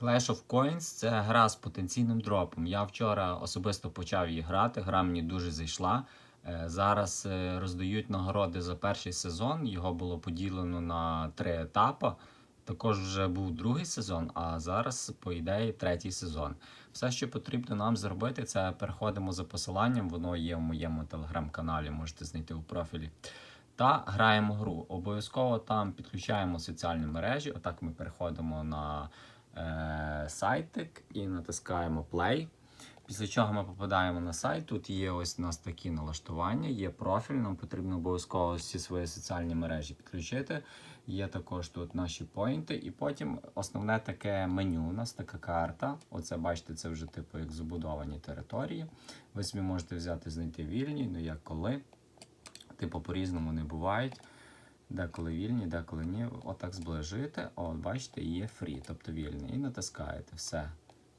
Clash of Coins це гра з потенційним дропом. Я вчора особисто почав її грати. Гра мені дуже зайшла. Е, Зараз е, роздають нагороди за перший сезон. Його було поділено на три етапи. Також вже був другий сезон, а зараз, по ідеї, третій сезон. Все, що потрібно нам зробити, це переходимо за посиланням. Воно є в моєму телеграм-каналі, можете знайти у профілі. Та граємо гру. Обов'язково там підключаємо соціальні мережі. Отак ми переходимо на е, сайтик і натискаємо Play. Після чого ми попадаємо на сайт. Тут є ось у нас такі налаштування, є профіль. Нам потрібно обов'язково всі свої соціальні мережі підключити. Є також тут наші поінти, і потім основне таке меню. У нас така карта. Оце бачите, це вже типу як забудовані території. Ви собі можете взяти, знайти вільні, ну як коли. Типу по-різному не бувають. Деколи вільні, деколи ні. Отак зближуєте. От, бачите, є фрі, тобто вільний. І натискаєте все.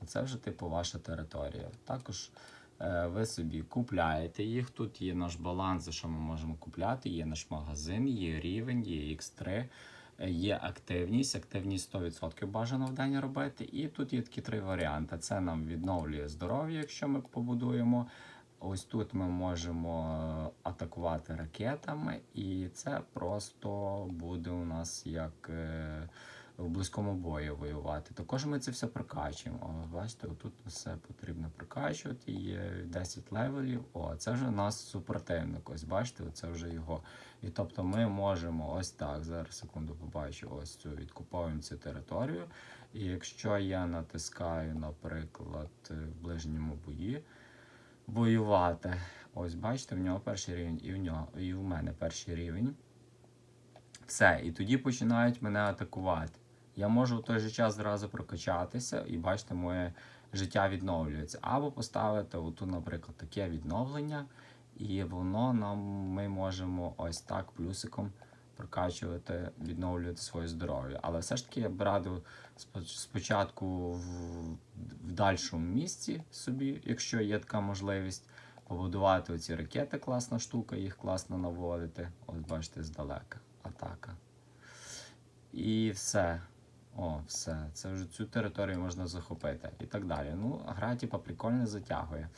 Оце вже типу ваша територія. Також е, ви собі купляєте їх. Тут є наш баланс, за що ми можемо купляти. Є наш магазин, є рівень, є X3, е, є активність. Активність 100% бажано в день робити. І тут є такі три варіанти. Це нам відновлює здоров'я, якщо ми побудуємо. Ось тут ми можемо е, атакувати ракетами, і це просто буде у нас як е, в близькому бою воювати. Також ми це все прокачуємо. Бачите, тут все потрібно прокачувати. Є 10 левелів. О, це вже у нас супротивник. Ось бачите, це вже його. І тобто ми можемо ось так. Зараз секунду побачу, ось цю відкуповуємо цю територію. І якщо я натискаю, наприклад, в ближньому бої воювати. Ось, бачите, в нього перший рівень, і в нього, і в мене перший рівень. Все, і тоді починають мене атакувати. Я можу в той же час зразу прокачатися, і бачите, моє життя відновлюється. Або поставити отут, наприклад, таке відновлення, і воно нам ми можемо ось так плюсиком прокачувати, відновлювати своє здоров'я. Але все ж таки я б радив спочатку в, в дальшому місці собі, якщо є така можливість, побудувати оці ракети, класна штука, їх класно наводити. Ось бачите, здалека. Атака. І все. О, все. Це вже цю територію можна захопити. І так далі. Ну, гра, типа, прикольно затягує.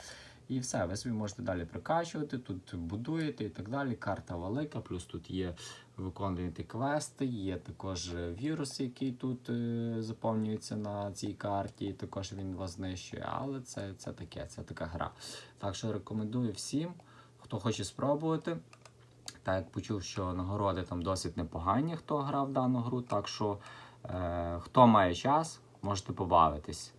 І все, ви собі можете далі прокачувати, тут будуєте і так далі. Карта велика, плюс тут є виконуєте квести, є також вірус, який тут е, заповнюється на цій карті, також він вас знищує. Але це, це таке, це така гра. Так що рекомендую всім, хто хоче спробувати. Так як почув, що нагороди там досить непогані, хто грав дану гру. Так що, е, хто має час, можете побавитись.